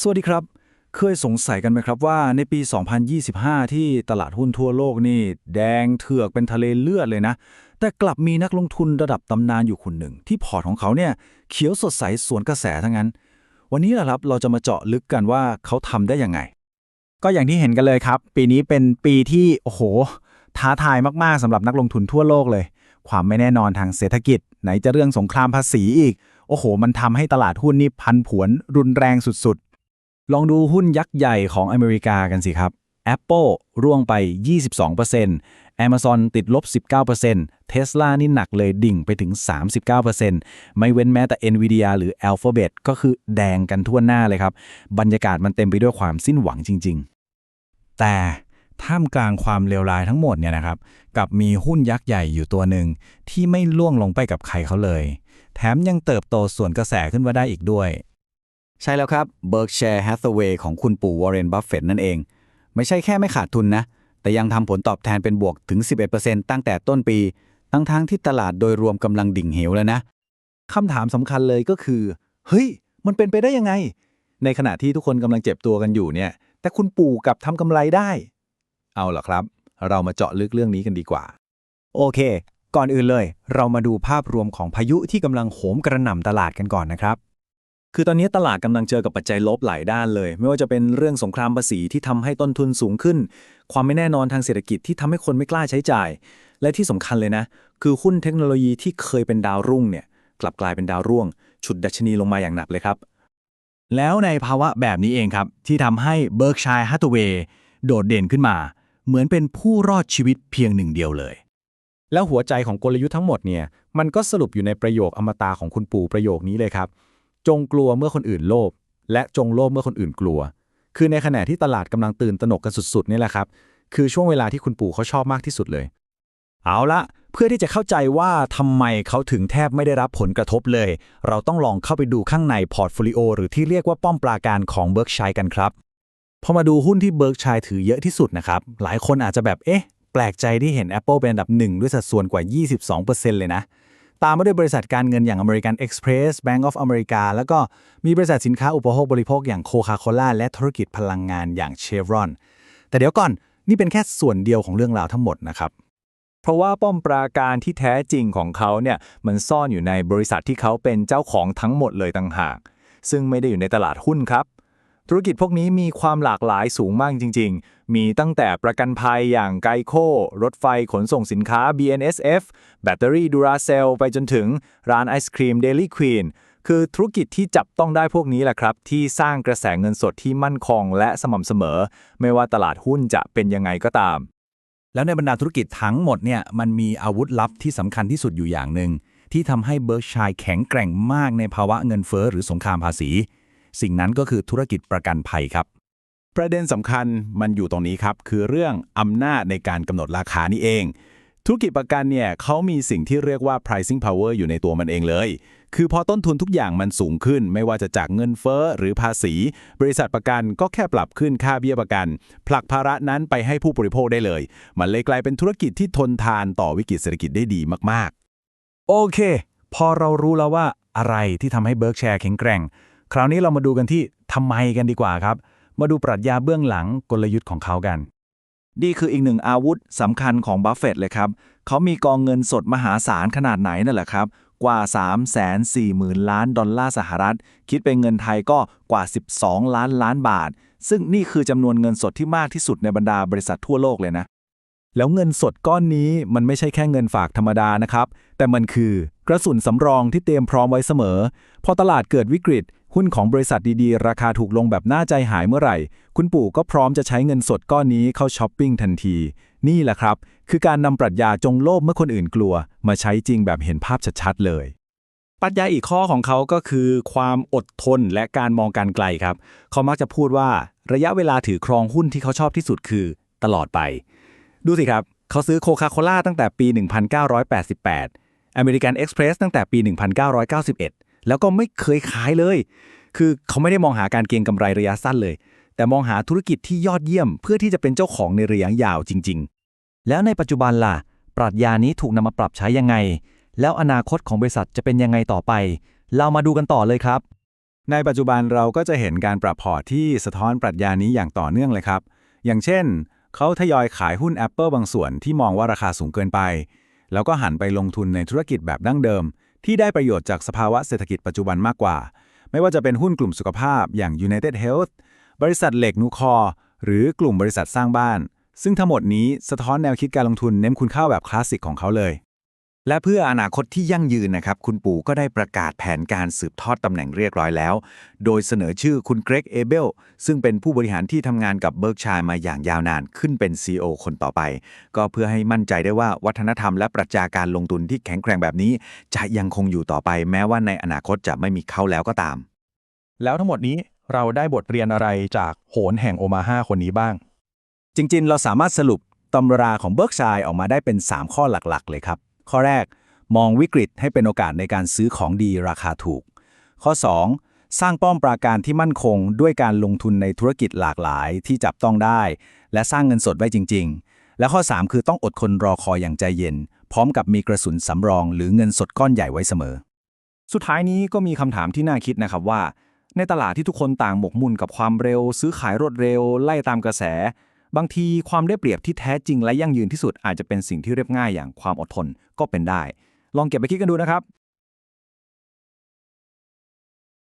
สวัสดีครับ เคยสงสัยกันไหมครับว่าในปี 2025 ที่ตลาดหุ้นทั่วโลกนี่ แดงเถือกเป็นทะเลเลือดเลยนะ แต่กลับมีนักลงทุนระดับตำนานอยู่คนหนึ่ง ที่พอร์ตของเขาเนี่ยเขียวสดใสสวนกระแสทั้งนั้น วันนี้แหละครับเราจะมาเจาะลึกกันว่าเขาทำได้ยังไง ก็อย่างที่เห็นกันเลยครับ ปีนี้เป็นปีที่โอ้โห ท้าทายมากๆสำหรับนักลงทุนทั่วโลกเลย ความไม่แน่นอนทางเศรษฐกิจ ไหนจะเรื่องสงครามภาษีอีก โอ้โห มันทำให้ตลาดหุ้นนี่พันผวนรุนแรงสุด ลองดูหุ้นยักษ์ใหญ่ของอเมริกากันสิครับ Apple ร่วงไป 22% Amazon ติดลบ 19% Tesla นี่หนักเลยดิ่งไปถึง 39%ไม่เว้นแม้แต่ Nvidia หรือ Alphabet ก็คือแดงกันทั่วหน้าเลยครับ บรรยากาศมันเต็มไปด้วยความสิ้นหวังจริง ๆ แต่ท่ามกลางความเลวร้ายทั้งหมดเนี่ยนะครับ กับมีหุ้นยักษ์ใหญ่อยู่ตัวหนึ่งที่ไม่ล่วงลงไปกับใครเขาเลย แถมยังเติบโตส่วนกระแสขึ้นมาได้อีกด้วย ใช่แล้วครับ Berkshire Hathaway ของคุณปู่วอร์เรนบัฟเฟตนั่นเอง ไม่ใช่แค่ไม่ขาดทุนนะ แต่ยังทำผลตอบแทนเป็นบวกถึง 11%ตั้งแต่ต้นปี ทั้งๆทที่ตลาดโดยรวมกำลังดิ่งเหวแล้วนะคำถามสำคัญเลยก็คือ เฮ้ย มันเป็นไปได้ยังไง ในขณะที่ทุกคนกำลังเจ็บตัวกันอยู่เนี่ย แต่คุณปู่กลับทำกำไรได้ เอาล่ะครับ เรามาเจาะลึกเรื่องนี้กันดีกว่า โอเค ก่อนอื่นเลย เรามาดูภาพรวมของพายุที่กำลังโหมกระหน่ำตลาดกันก่อนนะครับ คือตอนนี้ตลาดกำลังเจอกับปัจจัยลบหลายด้านเลย ไม่ว่าจะเป็นเรื่องสงครามภาษีที่ทำให้ต้นทุนสูงขึ้น ความไม่แน่นอนทางเศรษฐกิจที่ทำให้คนไม่กล้าใช้จ่าย และที่สำคัญเลยนะ คือหุ้นเทคโนโลยีที่เคยเป็นดาวรุ่งเนี่ยกลับกลายเป็นดาวร่วง ฉุดดัชนีลงมาอย่างหนักเลยครับ แล้วในภาวะแบบนี้เองครับ ที่ทำให้ Berkshire Hathaway โดดเด่นขึ้นมา เหมือนเป็นผู้รอดชีวิตเพียงหนึ่งเดียวเลย แล้วหัวใจของกลยุทธ์ทั้งหมดเนี่ยมันก็สรุปอยู่ในประโยคอมตะของคุณปู่ประโยคนี้เลยครับ จงกลัวเมื่อคนอื่นโลภและจงโลภเมื่อคนอื่นกลัว คือในขณะที่ตลาดกำลังตื่นตระหนกกันสุดๆนี่แหละครับ คือช่วงเวลาที่คุณปู่เขาชอบมากที่สุดเลย เอาละเพื่อที่จะเข้าใจว่าทำไมเขาถึงแทบไม่ได้รับผลกระทบเลย เราต้องลองเข้าไปดูข้างในพอร์ตโฟลิโอหรือที่เรียกว่าป้อมปราการของ Berkshire กันครับพอมาดูหุ้นที่ Berkshire ถือเยอะที่สุดนะครับหลายคนอาจจะแบบเอ๊ะแปลกใจที่เห็น Apple เป็นอันดับหนึ่งด้วยสัดส่วนกว่า 22%เลยนะ ตามมาด้วยบริษัทการเงินอย่าง American Express Bank of America แล้วก็มีบริษัทสินค้าอุปโภคบริโภคอย่าง Coca-Cola และธุรกิจพลังงานอย่าง Chevron แต่เดี๋ยวก่อนนี่เป็นแค่ส่วนเดียวของเรื่องราวทั้งหมดนะครับ เพราะว่าป้อมปราการที่แท้จริงของเขาเนี่ยมันซ่อนอยู่ในบริษัทที่เขาเป็นเจ้าของทั้งหมดเลยต่างหาก ซึ่งไม่ได้อยู่ในตลาดหุ้นครับ ธุรกิจพวกนี้มีความหลากหลายสูงมากจริง ๆ มีตั้งแต่ประกันภัยอย่างไกโค รถไฟขนส่งสินค้า BNSF แบตเตอรี่ดูราเซลไปจนถึงร้านไอศครีม Daily Queen คือธุรกิจที่จับต้องได้พวกนี้แหละครับ ที่สร้างกระแสเงินสดที่มั่นคงและสม่ำเสมอ ไม่ว่าตลาดหุ้นจะเป็นยังไงก็ตาม แล้วในบรรดาธุรกิจทั้งหมดเนี่ยมันมีอาวุธลับที่สำคัญที่สุดอยู่อย่างหนึ่งที่ทำให้เบิร์กชัยแข็งแกร่งมากในภาวะเงินเฟ้อหรือสงครามภาษี สิ่งนั้นก็คือธุรกิจประกันภัยครับ ประเด็นสำคัญมันอยู่ตรงนี้ครับ คือเรื่องอำนาจในการกำหนดราคานี่เอง ธุรกิจประกันเนี่ยเขามีสิ่งที่เรียกว่า pricing power อยู่ในตัวมันเองเลย คือพอต้นทุนทุกอย่างมันสูงขึ้น ไม่ว่าจะจากเงินเฟ้อหรือภาษี บริษัทประกันก็แค่ปรับขึ้นค่าเบี้ยประกัน ผลักภาระนั้นไปให้ผู้บริโภคได้เลย มันเลยกลายเป็นธุรกิจที่ทนทานต่อวิกฤตเศรษฐกิจได้ดีมากๆ โอเค พอเรารู้แล้วว่าอะไรที่ทำให้เบิร์กแชร์แข็งแกร่ง คราวนี้เรามาดูกันที่ทำไมกันดีกว่าครับ มาดูปรัชญาเบื้องหลังกลยุทธ์ของเขากัน นี่คืออีกหนึ่งอาวุธสำคัญของบัฟเฟตเลยครับ เขามีกองเงินสดมหาศาลขนาดไหนนั่นแหละครับ กว่า 3 4 0 0 0 0 ล้านดอลลาร์สหรัฐ คิดเป็นเงินไทยก็กว่า 12 ล้านล้านบาท ซึ่งนี่คือจำนวนเงินสดที่มากที่สุดในบรรดาบริษัททั่วโลกเลยนะแล้วเงินสดก้อนนี้มันไม่ใช่แค่เงินฝากธรรมดานะครับ แต่มันคือกระสุนสำรองที่เตรียมพร้อมไว้เสมอ พอตลาดเกิดวิกฤต หุ้นของบริษัทดีๆ ราคาถูกลงแบบน่าใจหายเมื่อไหร่ คุณปู่ก็พร้อมจะใช้เงินสดก้อนนี้เข้าช้อปปิ้งทันที นี่แหละครับ คือการนำปรัชญาจงโลภเมื่อคนอื่นกลัว มาใช้จริงแบบเห็นภาพชัดๆเลยปรัชญาอีกข้อของเขาก็คือ ความอดทนและการมองการไกลครับ เขามักจะพูดว่าระยะเวลาถือครองหุ้นที่เขาชอบที่สุดคือ ตลอดไป ดูสิครับ เขาซื้อโคคาโคล่าตั้งแต่ปี 1988 American Express ตั้งแต่ปี 1991 แล้วก็ไม่เคยขายเลย คือเขาไม่ได้มองหาการเก็งกำไรระยะสั้นเลย แต่มองหาธุรกิจที่ยอดเยี่ยม เพื่อที่จะเป็นเจ้าของในระยะยาวจริง ๆ แล้วในปัจจุบันล่ะ ปรัชญานี้ถูกนำมาปรับใช้ยังไง แล้วอนาคตของบริษัทจะเป็นยังไงต่อไป เรามาดูกันต่อเลยครับ ในปัจจุบันเราก็จะเห็นการปรับพอร์ตที่สะท้อนปรัชญานี้อย่างต่อเนื่องเลยครับ อย่างเช่น เขาทยอยขายหุ้น Apple บางส่วนที่มองว่าราคาสูงเกินไป แล้วก็หันไปลงทุนในธุรกิจแบบดั้งเดิม ที่ได้ประโยชน์จากสภาวะเศรษฐกิจปัจจุบันมากกว่า ไม่ว่าจะเป็นหุ้นกลุ่มสุขภาพอย่าง United Health บริษัทเหล็กนูคอ หรือกลุ่มบริษัทสร้างบ้าน ซึ่งทั้งหมดนี้สะท้อนแนวคิดการลงทุนเน้นคุณค่าแบบคลาสสิกของเขาเลย และเพื่ออนาคตที่ยั่งยืนนะครับ คุณปู่ก็ได้ประกาศแผนการสืบทอดตำแหน่งเรียบร้อยแล้ว โดยเสนอชื่อคุณเกรกเอเบลซึ่งเป็นผู้บริหารที่ทำงานกับเบิร์กชัยมาอย่างยาวนานขึ้นเป็น CEO คนต่อไป ก็เพื่อให้มั่นใจได้ว่าวัฒนธรรมและปรัชญาการลงทุนที่แข็งแกร่งแบบนี้ จะยังคงอยู่ต่อไป แม้ว่าในอนาคตจะไม่มีเขาแล้วก็ตาม แล้วทั้งหมดนี้เราได้บทเรียนอะไรจากโหนแห่งโอมาฮาคนนี้บ้าง จริงๆ เราสามารถสรุปตำราของเบิร์กชัยออกมาได้เป็น 3 ข้อหลักๆ เลยครับ ข้อแรก มองวิกฤตให้เป็นโอกาสในการซื้อของดีราคาถูก ข้อ 2 สร้างป้อมปราการที่มั่นคง ด้วยการลงทุนในธุรกิจหลากหลายที่จับต้องได้ และสร้างเงินสดไว้จริง ๆ และข้อ 3 คือต้องอดทนรอคอยอย่างใจเย็น พร้อมกับมีกระสุนสำรองหรือเงินสดก้อนใหญ่ไว้เสมอ สุดท้ายนี้ก็มีคำถามที่น่าคิดนะครับว่า ในตลาดที่ทุกคนต่างหมกมุ่นกับความเร็ว ซื้อขายรวดเร็ว ไล่ตามกระแส บางทีความได้เปรียบที่แท้จริงและยั่งยืนที่สุดอาจจะเป็นสิ่งที่เรียบง่ายอย่างความอดทนก็เป็นได้ ลองเก็บไปคิดกันดูนะครับ